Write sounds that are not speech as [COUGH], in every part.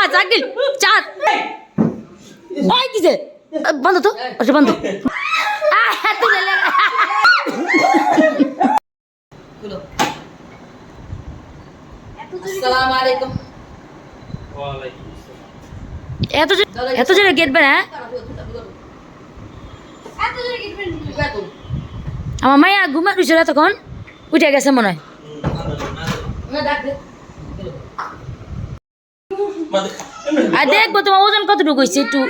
চা চাকিল চা ওই কিসে বন্ধ তো ওটা বন্ধ। এত এত জোরে গেট বেড়া আমার মাইয়া ঘুমা রয়েছিল তখন উঠে গেছে মনে হয়। আর দেখব তোমার ওজন কতটুকু হয়েছে একটু।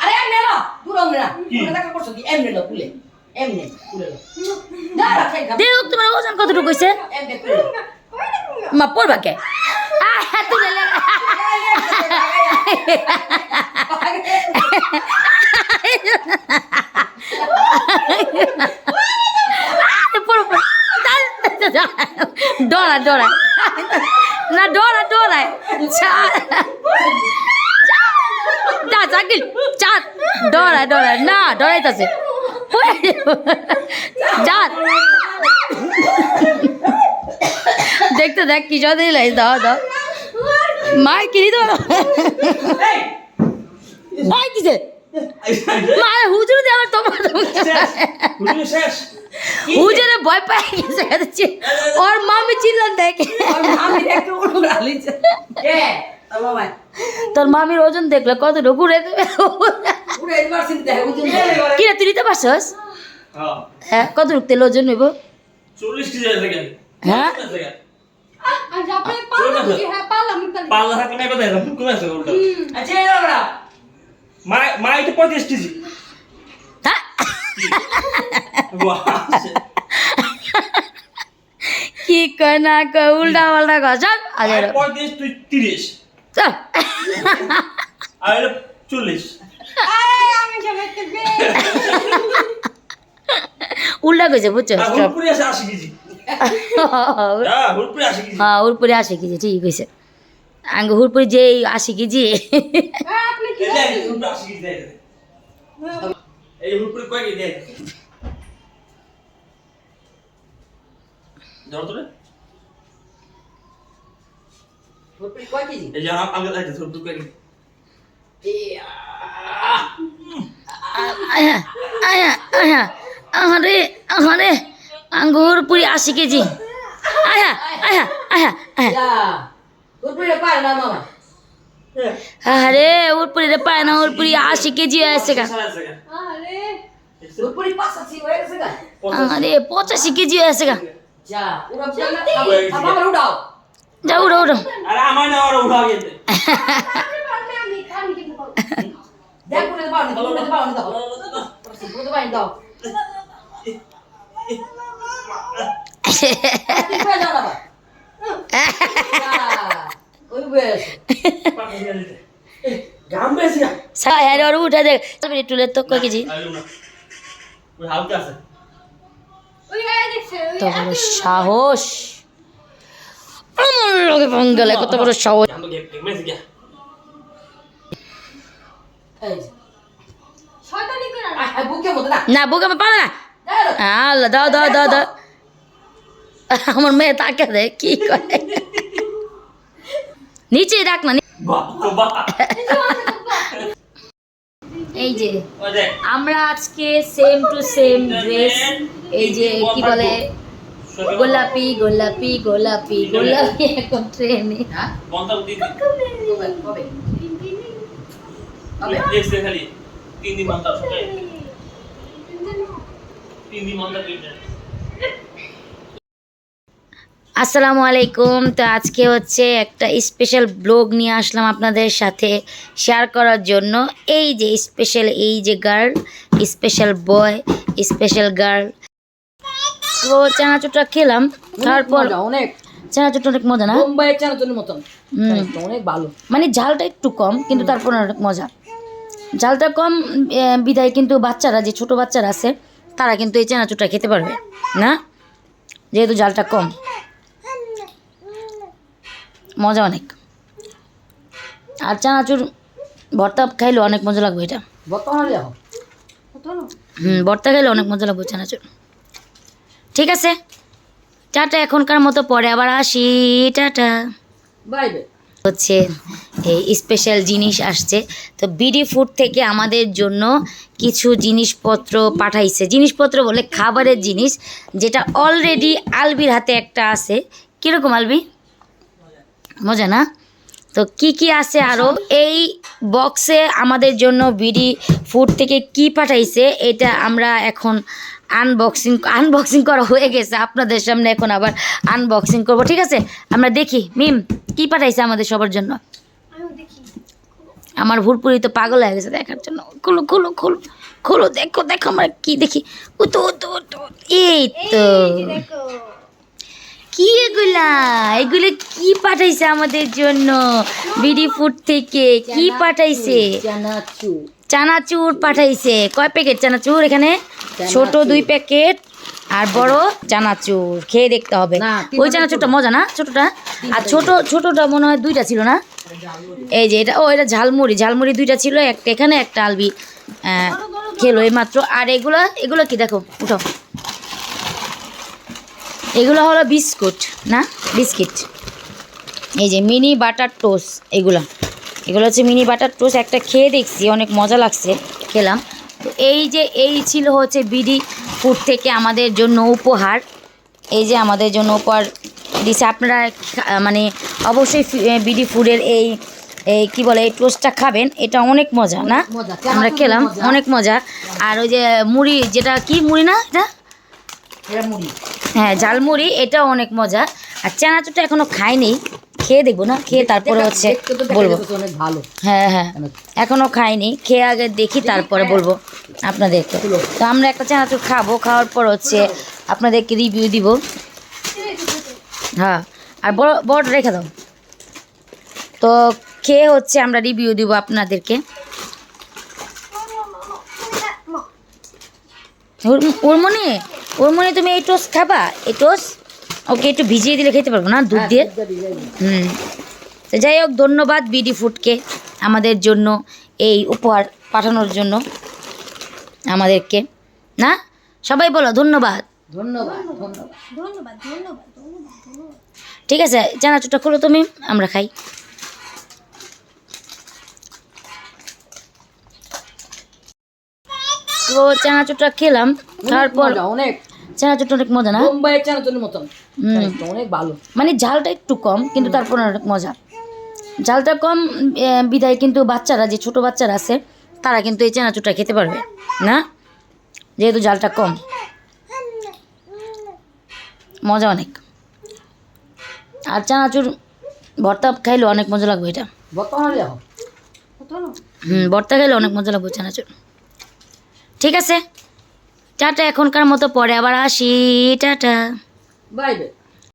আরে এমনে না দূর এমনে না। তুমি দেখা করছ কি? এমনে না কুলে এমনে কুলে না দেখ তোমার ওজন কতটুকু হয়েছে এমনে কুলে মা পড়বা কে? আহ, হাতে লেলে। পড়ো পড়ো। ডরা ডরা ডরা ডরা না ডরাইতাছে যা। দেখতে দেখ কি জল দিলাই দাও দাও। মার কিনি তো মার কিসে মার হুজুর দিয়ে আবার তোমার হুজুরে ভয় পাই গেছে দেখছি। ওর মামি চিল্লান দেখে। আমার মাই তোর মামির ওজন দেখলে কত ঘুরে দেবে কি রে তুই নিতে পারছস? হ্যাঁ। কত নেব? হ্যাঁ? উল্টো এরা মা মা এটা পঁয়ত্রিশ কেজি। কি কয় না কয় উল্টা পাল্টা আর তুই তিরিশ। চল্লিশ। [LAUGHS] উল্টা কইছে বুঝছ? হ্যাঁ হুলপুরি [LAUGHS] আশি কেজি। হ্যাঁ আসে কেজি ঠিক কইছে। আঙ্গ হুড়পুরি যে আসে আশি কেজি দেয় এখানে। এই হুলপুরি কয় কেজি দেয় ধরো তো রে। হুলপুরি কয় কেজি? এই যে আম- কয় কেজি। আয়া আয়া আয়া। আহারে আহারে। আঙ্গুর পুরি আশি কেজি। আয়া আয়া আয়া আয়া। যা হুলপুরি পারে না মামা। আরে উড়পুরি রে পায় না উড়পুরি আশি কেজি আছে গা। হয়ে আরে পঁচাশি কেজি আছে গা। যা উড়া উড়ো আরে আমার না ওরা উঠা গেছে। [LAUGHS] দেখ করে দাও নি দেখ তো কেজি আরে না ওই হালকা আছে কত বড় সাহস কত বড় সাহস না। না বুকে পারে না। আল্লাহ দাও দাও দাও দাও। আমার মেয়ে তাকে দে কি করে? নিচে রাখ না এই যে আমরা আজকে সেম টু সেম ড্রেস এই যে কি বলে? গোলাপি গোলাপি গোলাপি গোলাপি এখন ট্রেনে দেখছে খালি তিন দিন বন্ধ আছে তিন দিন বন্ধ আসসালামু আলাইকুম। তো আজকে হচ্ছে একটা স্পেশাল ব্লগ নিয়ে আসলাম আপনাদের সাথে শেয়ার করার জন্য। এই যে স্পেশাল এই যে girl special boy special girl তো চানাচুরটা খেলাম। তারপর অনেক। চানাচুরটা অনেক মজা না? বোম্বাইয়ের চানাচুরের মতন। অনেক ভালো। মানে ঝালটা একটু কম কিন্তু তারপর অনেক মজা। ঝালটা কম বিদায় কিন্তু বাচ্চারা যে ছোট বাচ্চারা আছে তারা কিন্তু এই চানাচুরটা খেতে পারবে না? যেহেতু ঝালটা কম। মজা অনেক। আর চানাচুর ভর্তা খাইলে অনেক মজা লাগবে এটা। হুম ভর্তা খাইলে অনেক মজা লাগবে চানাচুর। ঠিক আছে? টাটা এখনকার মতো পরে আবার আসি। টাটা। বাই হচ্ছে এই স্পেশাল জিনিস আসছে। তো বিডি ফুড থেকে আমাদের জন্য কিছু জিনিসপত্র পাঠাইছে। জিনিসপত্র বলে খাবারের জিনিস যেটা অলরেডি আলবির হাতে একটা আছে। কীরকম আলবি? মজা না? তো কি কি আছে আরও এই বক্সে আমাদের জন্য বিডি ফুড থেকে কি পাঠাইছে এটা আমরা এখন আনবক্সিং আনবক্সিং করা হয়ে গেছে। আপনাদের সামনে এখন আবার আনবক্সিং করব ঠিক আছে? আমরা দেখি মিম কি পাঠাইছে আমাদের সবার জন্য? আমার ভুরপুরি তো পাগল হয়ে গেছে দেখার জন্য। খুলো খুলো খুলো খুলো দেখো দেখো আমরা কি দেখি? ও তো ও তো ও তো। এই তো কি এগুলা? এগুলো কি পাঠাইছে আমাদের জন্য? বিডি ফুড থেকে কি পাঠাইছে? চানাচুর। পাঠাইছে। কয় প্যাকেট চানাচুর এখানে? ছোট দুই প্যাকেট আর বড় চানাচুর। খেয়ে দেখতে হবে। ওই চানাচুরটা মজা না? ছোটটা? আর ছোট ছোটটা মনে হয় দুইটা ছিল না? এই যে এটা ও এটা ঝালমুড়ি। ঝালমুড়ি দুইটা ছিল একটা এখানে একটা আলবি খেলো। এই মাত্র। আর এগুলো এগুলো কি? দেখো উঠো এগুলো হলো বিস্কুট না? বিস্কিট। এই যে মিনি বাটার টোস এগুলো। এগুলো হচ্ছে মিনি বাটার টোস একটা খেয়ে দেখছি অনেক মজা লাগছে খেলাম। তো এই যে এই ছিল হচ্ছে বিডি ফুড থেকে আমাদের জন্য উপহার। এই যে আমাদের জন্য উপহার দিছে। আপনারা মানে অবশ্যই বিডি ফুডের এই এই কী বলে এই টোস্টটা খাবেন। এটা অনেক মজা না? আমরা খেলাম অনেক মজা। আর ওই যে মুড়ি যেটা কি মুড়ি না এটা মুড়ি। হ্যাঁ ঝালমুড়ি এটাও অনেক মজা। আর চানাচুরটা এখনও খাইনি। খেয়ে দেখব না খেয়ে তারপরে হচ্ছে বলব। ভালো। হ্যাঁ হ্যাঁ এখনও খাইনি খেয়ে আগে দেখি তারপরে বলব আপনাদেরকে। তো আমরা একটা চানাচুর খাব খাওয়ার পর হচ্ছে আপনাদেরকে রিভিউ দিব। হ্যাঁ আর বড় বড়টা রেখে দাও। তো খেয়ে হচ্ছে আমরা রিভিউ দিব আপনাদেরকে। ওর- ওর মনে তুমি এই টোস্ট খাবা? এই টোস্ট ওকে একটু ভিজিয়ে দিলে খেতে পারব না? দুধ দিয়ে? হুম। তো যাই হোক ধন্যবাদ বিডি ফুডকে আমাদের জন্য এই উপহার পাঠানোর জন্য আমাদেরকে। না? সবাই বলো ধন্যবাদ। ধন্যবাদ ধন্যবাদ ঠিক আছে চানাচুরটা খোলো তুমি আমরা খাই। তো চানাচুরটা খেলাম। তারপর অনেক। চানাচুরটা অনেক মজা না? বোম্বাইয়ের চানাচুরের মতন। অনেক ভালো। মানে ঝালটা একটু কম কিন্তু তারপর অনেক মজা। ঝালটা কম বিদায় কিন্তু বাচ্চারা যে ছোট বাচ্চারা আছে তারা কিন্তু এই চানাচুরটা খেতে পারবে না? যেহেতু ঝালটা কম। মজা অনেক। আর চানাচুর ভর্তা খাইলে অনেক মজা লাগবে এটা। হুম ভর্তা খাইলে অনেক মজা লাগবে চানাচুর। ঠিক আছে? টাটা এখনকার মতো পরে আবার আসি টাটা। Bye bye